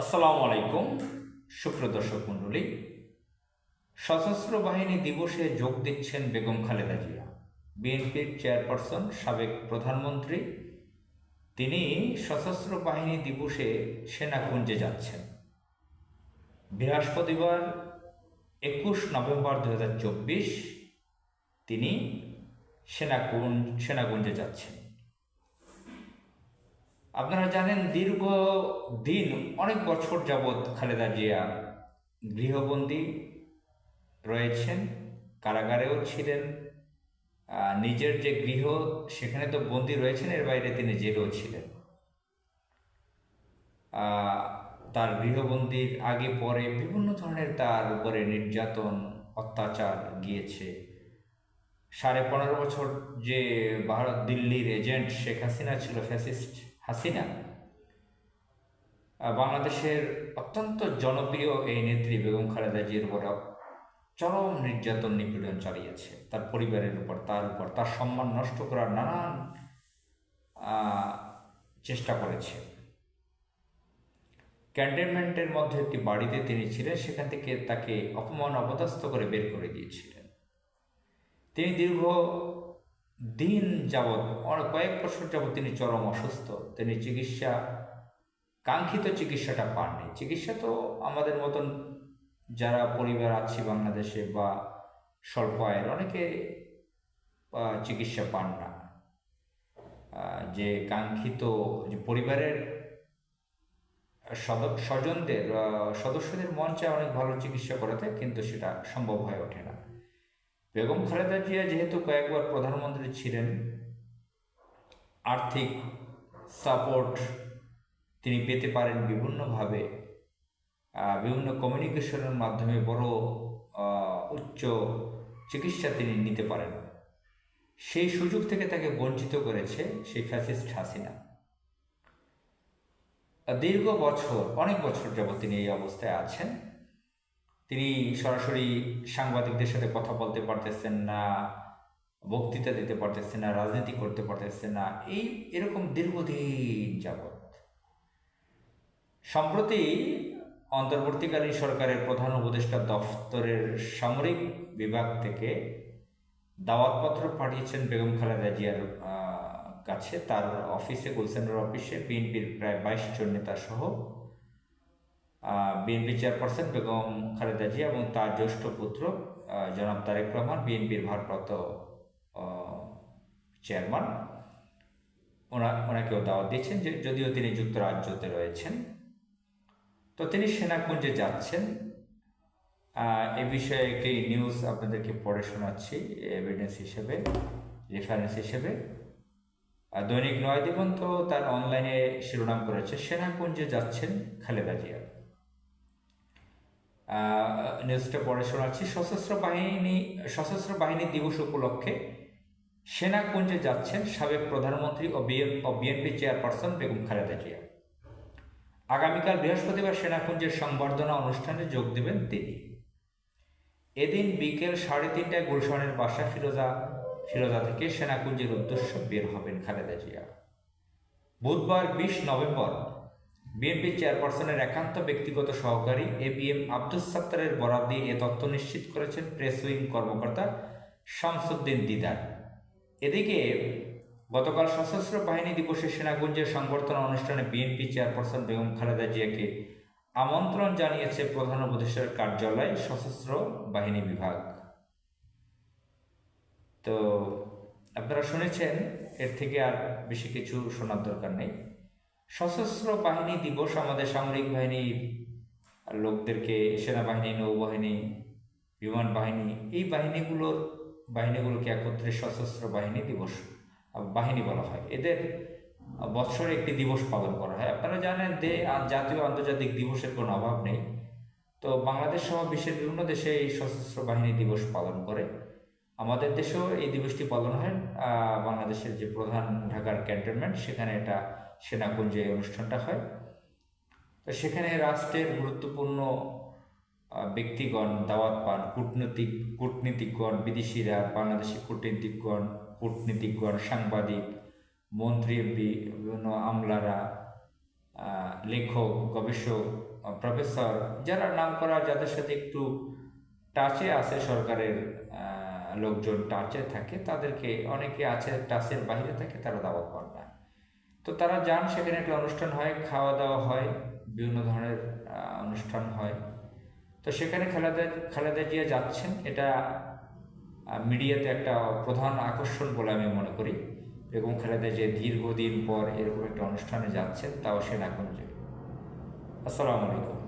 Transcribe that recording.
আসসালামু আলাইকুম সুপ্রদর্শক মণ্ডলী। সশস্ত্র বাহিনী দিবসে যোগ দিচ্ছেন বেগম খালেদা জিয়া। বিএনপির চেয়ারপারসন, সাবেক প্রধানমন্ত্রী। তিনি সশস্ত্র বাহিনী দিবসে সেনাকুঞ্জে যাচ্ছেন। বৃহস্পতিবার একুশ নভেম্বর দু তিনি সেনাকুঞ্জ সেনাকুঞ্জে যাচ্ছেন। আপনারা জানেন দীর্ঘ দিন, অনেক বছর যাবৎ খালেদা জিয়া গৃহবন্দী রয়েছেন, কারাগারেও ছিলেন। নিজের যে গৃহ, সেখানে তো বন্দী রয়েছেন, এর বাইরে তিনি জেলেও ছিলেন। তার গৃহবন্দির আগে পরে বিভিন্ন ধরনের তার উপরে নির্যাতন, অত্যাচার গিয়েছে। সাড়ে পনেরো বছর যে ভারত দিল্লির এজেন্ট শেখ হাসিনা ছিল ফ্যাসিস্ট হাসিনা। বাংলাদেশের অত্যন্ত জনপ্রিয় এই নেত্রী বেগম খালেদা জিয়ার উপর চরম নির্যাতন নিপীড়ন চালিয়েছে। তার পরিবারের উপর, তার উপর, তার সম্মান নষ্ট করার নানান চেষ্টা করেছে। ক্যান্টনমেন্টের মধ্যে একটি বাড়িতে তিনি ছিলেন, সেখান থেকে তাকে অপমান, অপদস্থ করে বের করে দিয়েছিলেন। তিনি দীর্ঘ দিন যাবৎ কয়েক বছর যাবৎ তিনি চরম অসুস্থ। তিনি চিকিৎসা, কাঙ্ক্ষিত চিকিৎসাটা পাননি। চিকিৎসা তো আমাদের মতন যারা পরিবার আছে বাংলাদেশে বা স্বল্প আয়ের অনেকে চিকিৎসা পান না। যে কাঙ্ক্ষিত, যে পরিবারের স্বজনদের সদস্যদের মন চায় অনেক ভালো চিকিৎসা করাতে, কিন্তু সেটা সম্ভব হয়ে ওঠে না। বেগম খালেদা জিয়া যেহেতু কয়েকবার প্রধানমন্ত্রী ছিলেন, আর্থিক সাপোর্ট তিনি পেতে পারেন বিভিন্নভাবে বিভিন্ন কমিউনিকেশনের মাধ্যমে বড় উচ্চ চিকিৎসা তিনি নিতে পারেন। সেই সুযোগ থেকে তাকে বঞ্চিত করেছে সেই ফ্যাসিস্ট হাসিনা। দীর্ঘ বছর, অনেক বছর যাবত তিনি এই অবস্থায় আছেন। তিনি সরাসরি সাংবাদিকদের সাথে কথা বলতে পারতেছেন না, বক্তৃতা দিতে পারতেছেন না, রাজনীতি করতে পারতেছেন না, এই এরকম দীর্ঘদিন যাবৎ। সম্প্রতি অন্তর্বর্তীকালীন সরকারের প্রধান উপদেষ্টা দফতরের সামরিক বিভাগ থেকে দাওয়াতপত্র পাঠিয়েছেন বেগম খালেদা জিয়ার কাছে। তার অফিসে, গুলশানের অফিসে বিএনপির প্রায় বাইশ জন নেতা সহ বিএনপি চেয়ারপারসন বেগম খালেদা জিয়া এবং তার জ্যেষ্ঠ পুত্র জনাব তারেক রহমান বিএনপির ভারপ্রাপ্ত চেয়ারম্যান ওনা, ওনাকেও দাওয়াত দিয়েছেন যে যদিও তিনি যুক্তরাজ্যতে রয়েছেন, তো তিনি সেনাকুঞ্জে যাচ্ছেন। এ বিষয়ে একটি নিউজ আপনাদেরকে পড়ে শোনাচ্ছি এভিডেন্স হিসেবে রেফারেন্স হিসেবে। দৈনিক নয় দিগন্ত তার অনলাইনে শিরোনাম করেছে, সেনাকুঞ্জে যাচ্ছেন খালেদা জিয়া। নিউজটা পড়ে শোনাচ্ছি। সশস্ত্র বাহিনী সশস্ত্র বাহিনী দিবস উপলক্ষে সেনাকুঞ্জে যাচ্ছেন সাবেক প্রধানমন্ত্রী ও বিএন- ও বিএনপি চেয়ারপারসন বেগম খালেদা জিয়া। আগামীকাল বৃহস্পতিবার সেনাকুঞ্জের সংবর্ধনা অনুষ্ঠানে যোগ দেবেন তিনি। এদিন বিকেল সাড়ে তিনটায় গুলশানের বাসা ফিরোজা ফিরোজা থেকে সেনাকুঞ্জের উদ্দেশ্য বের হবেন খালেদা জিয়া। বুধবার বিশ নভেম্বর বিএনপি চেয়ারপারসনের একান্ত ব্যক্তিগত সহকারী এ বি এম আব্দুস সাত্তারের বরাদ দিয়ে এ তথ্য নিশ্চিত করেছেন প্রেস উইং কর্মকর্তা শামসুদ্দিন দিদার। এদিকে গতকাল সশস্ত্র বাহিনী দিবসে সেনাকুঞ্জের সংবর্ধনা অনুষ্ঠানে বিএনপি চেয়ারপারসন বেগম খালেদা জিয়াকে আমন্ত্রণ জানিয়েছে প্রধান উপদেষ্টার কার্যালয়, সশস্ত্র বাহিনী বিভাগ। তো আপনারা শুনেছেন, এর থেকে আর বেশি কিছু শোনার দরকার নেই। সশস্ত্র বাহিনী দিবস আমাদের সামরিক বাহিনীর লোকদেরকে সেনাবাহিনী, নৌবাহিনী, বিমান বাহিনী, এই বাহিনীগুলোর, বাহিনীগুলোকে একত্রে সশস্ত্র বাহিনী দিবস, বাহিনী বলা হয়। এদের বৎসরে একটি দিবস পালন করা হয়। আপনারা জানেন যে জাতীয় আন্তর্জাতিক দিবসের কোনো অভাব নেই। তো বাংলাদেশ সহ বিশ্বের বিভিন্ন দেশে এই সশস্ত্র বাহিনী দিবস পালন করে। আমাদের দেশেও এই দিবসটি পালন হয় বাংলাদেশের যে প্রধান ঢাকার ক্যান্টনমেন্ট, সেখানে এটা সেনাকুঞ্জে অনুষ্ঠানটা হয়। তো সেখানে রাষ্ট্রের গুরুত্বপূর্ণ ব্যক্তিগণ দাওয়াত পান, কূটনৈতিক, কূটনীতিকগণ, বিদেশিরা, বাংলাদেশি কূটনীতিকগণ কূটনীতিকগণ, সাংবাদিক, মন্ত্রী বিভিন্ন আমলারা লেখক, গবেষক, প্রফেসর, যারা নাম করা যাদের সাথে একটু টাচে আছে সরকারের লোকজন টাচে থাকে, তাদেরকে অনেকে আছে টাচের বাইরে থাকে, তারা দাওয়াত পান না। তো তারা যান, সেখানে একটা অনুষ্ঠান হয়, খাওয়া দাওয়া হয়, বিভিন্ন ধরনের অনুষ্ঠান হয়। তো সেখানে খালেদা খালেদা জিয়া যাচ্ছেন, এটা মিডিয়াতে একটা প্রধান আকর্ষণ বলে আমি মনে করি। বেগম খালেদা যে দীর্ঘদিন পর এরকম একটা অনুষ্ঠানে যাচ্ছেন, তাও সেনাকুঞ্জে আসসালামু আলাইকুম।